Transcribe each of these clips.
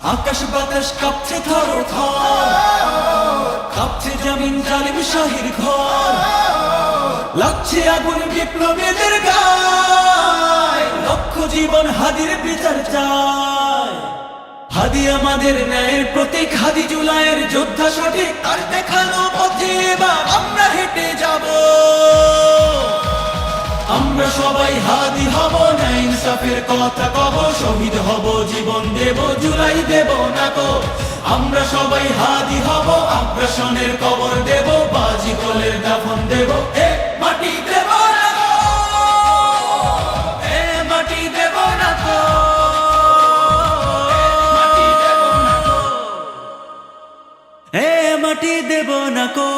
আকাশ বাতাস কাঁপছে থর কাঁপছে জমিন জালিম শাহির ঘর। লাগছে আগুন বিপ্লবীদের গায়। লক্ষ জীবন হাদির বিচার চায়। হাদি আমাদের ন্যায়ের প্রতীক, হাদি জুলাইয়ের যোদ্ধা সঠিক, তার দেখানো পথে এবার ইনসাফের কথা কব শহীদ হব, জীবন দেব, জুলাই দেব না কো। আমরা সবাই হাদি হব, আগ্রাসনের কবর দেব, বাজি গোলের দাফন দেব। এ মাটি দেব না গো এ মাটি দেব না গো এ মাটি দেব না কো।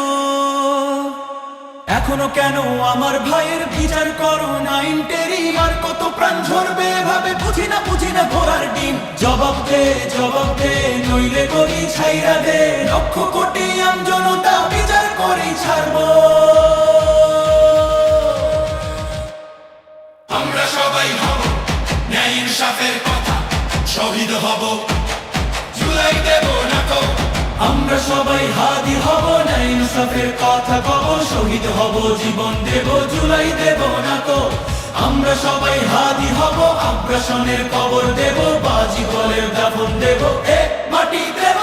এখনও কেন আমার ভাইয়ের বিচার করো না প্রাণ ঝরবে ভাবে বুঝি না বুঝি না ঘোড়ার ডিম জবাব দে জবাব দে নইলে ছাইরা দে। লক্ষ কোটি আম জনতা বিচার করে ছাড়বো। আমরা সবাই হব ন্যায় ইনসাফের কথা শহীদ হব জুলাই দেব না তো। আমরা সবাই হাদি হব না ইনসাফের কথা কব শহীদ হব জীবন দেব জুলাই দেব না আমরা সবাই হাদি হব, আগ্রাসনের কবর দেব, বাজি বলের দাফন দেব। এ মাটি দেব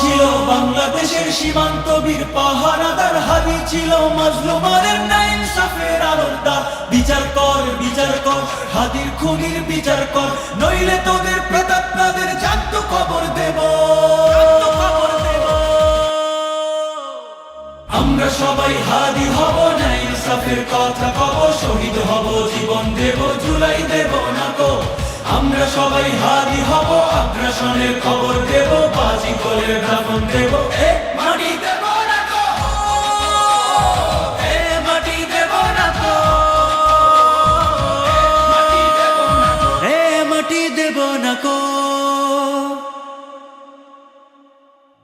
ছিল বাংলাদেশের সীমান্ত বীর, পাহারাদার হাদি ছিল মাজলুমানের নাই ইনসাফের আলোরদার বিচার কর বিচার কর, হাদির খুনির বিচার কর, নইলে তোদের প্রেতাত্মাদের জান্ত আমরা সবাই হাদি হব না ইনসাফের কথা কব, শহীদ হব, জীবন দেব, জুলাই দেব না তো। আমরা সবাই হাদি হব, আগ্রাসনের খবর দেব, বাজি করে দামন দেব এক